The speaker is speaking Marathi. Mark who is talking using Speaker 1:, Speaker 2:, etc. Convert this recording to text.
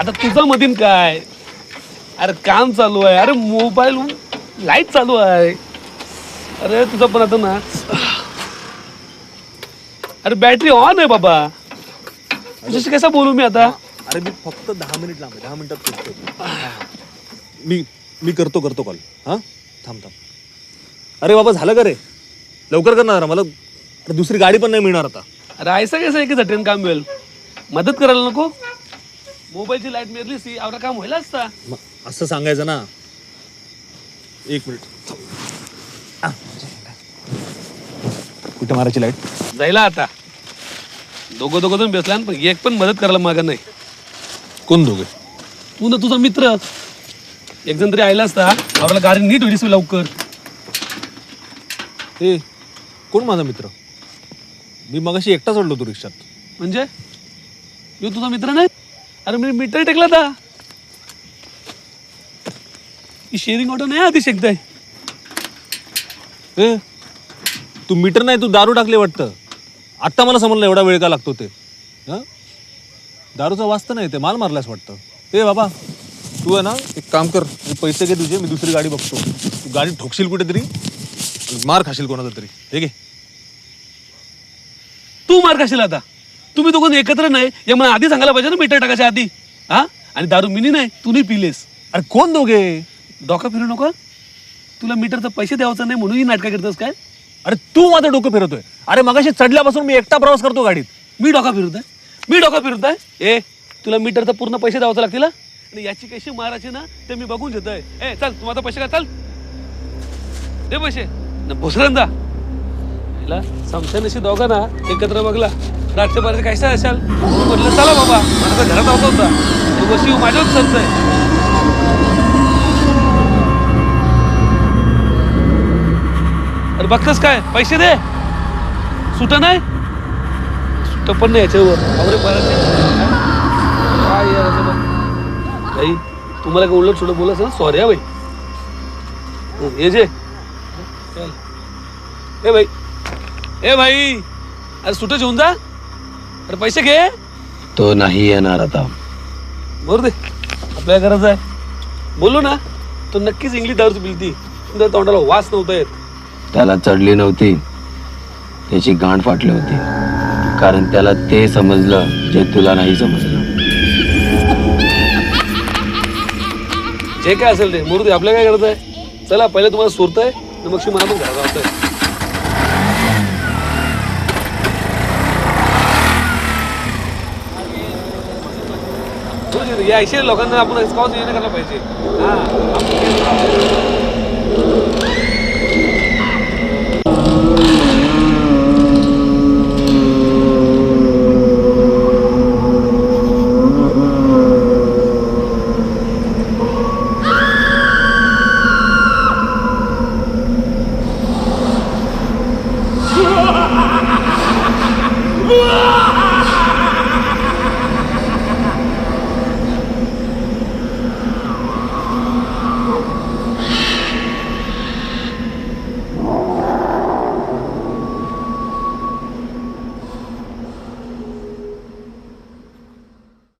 Speaker 1: आता तुझा मधीन काय? अरे काम चालू आहे. अरे मोबाईल लाइट चालू आहे. अरे तुझं पण आता ना. अरे बॅटरी ऑन आहे बाबा. तुझ्याशी कसा बोलू मी आता?
Speaker 2: अरे मी फक्त दहा मिनिट लांब आहे. दहा मिनिटात पोहोचतो मी मी करतो करतो कॉल हां? थांब थांब. अरे बाबा झालं का रे? लवकर कर ना जरा. मला अरे दुसरी गाडी पण नाही मिळणार आता.
Speaker 1: अरे ऐसा कसं की झटकन काम मिळेल? मदत करायला नको? मोबाईलची लाइट मिळाली सी आपलं काम व्हायला असता.
Speaker 2: मग असं सांगायचं ना. एक मिनिट. आ. कुठे मारायची लाइट?
Speaker 1: जायला आता. दोघं दोघं जण बेसला पण एक पण मदत करायला मागा नाही.
Speaker 2: कोण दोघे?
Speaker 1: तू ना तुझा मित्र. एक जण तरी आयला असता. आपल्याला गाडी नीट होईल लवकर.
Speaker 2: ए कोण माझा मित्र? मी मगाशी एकटा चढलो होतो रिक्षात.
Speaker 1: म्हणजे? यो तुझा मित्र नाही? अरे मी मीटर टेकला था ही शेअरिंग ऑटो नाही आधी शेकताय
Speaker 2: ए तू मीटर नाही तू दारू टाकले वाटतं. आत्ता मला समजलं एवढा वेळ का लागतो ते. हं? दारूचा वाचतं नाही ते माल मारलास वाटतं. ए बाबा तू आहे ना एक काम कर मी पैसे घे तुझे मी दुसरी गाडी बघतो. तू गाडी ठोकशील कुठेतरी मार खाशील कोणाचा तरी. हे घे.
Speaker 1: तू मार खाशील आता. तुम्ही दोघं एकत्र नाही या मला आधी सांगायला पाहिजे ना मीटर टाकायच्या आधी. हा? आणि दारू मिनी नाही तू नाही पिलेस.
Speaker 2: अरे कोण दोघे?
Speaker 1: डोका फिरू नको. तुला मीटरचं पैसे द्यायचं नाही म्हणून ही नाटकं करतोस काय?
Speaker 2: अरे तू माझं डोकं फिरवतोय. अरे मगाशी चढल्यापासून मी एकटा प्रवास करतो गाडीत.
Speaker 1: मी डोका फिरत आहे मी डोका फिरत आहे ए तुला मीटरचं पूर्ण पैसे द्यावं लागतील आणि याची कशी मारायची ना ते मी बघून घेतोय. ए चल तू माझा पैसे का चल. दे पैसे. न म्हटलं हिला समशानशी दोघा ना एकत्र बघला. रातच्या बाराचे काय असाल? म्हटलं चला बाबा माझा घरात आवता होता. तू शिव माझ्याच चालतंय अरे बघतस काय? पैसे दे. सुट नाही? सुट पण नाही याच्यावर. परत काय यार असं बघ. ताई तुम्हाला काय उलट सुलट बोलायचं सर सॉरी हा भाई हं, ये जे. चल. ए भाई ए भाई अरे सुट घेऊन जा. अरे पैसे घे.
Speaker 3: तो नाही येणार आता.
Speaker 1: बरोबर दे आपल्या गरज आहे बोलू ना तो नक्कीच इंग्लिश दारू पिलती पण त्या तोंडाला वास नव्हता येत.
Speaker 3: त्याला चढली नव्हती. त्याची गांड फाटली होती. कारण त्याला ते समजलं जे तुला नाही समजलं.
Speaker 1: जे काय असेल ते. मूर्ती आपल्या काय करत आहे? चला पहिले तुम्हाला सुरत आहे मग मला पण घरात आहे या ऐंशी लोकांना आपण स्कॉच येणं करायला पाहिजे. हां.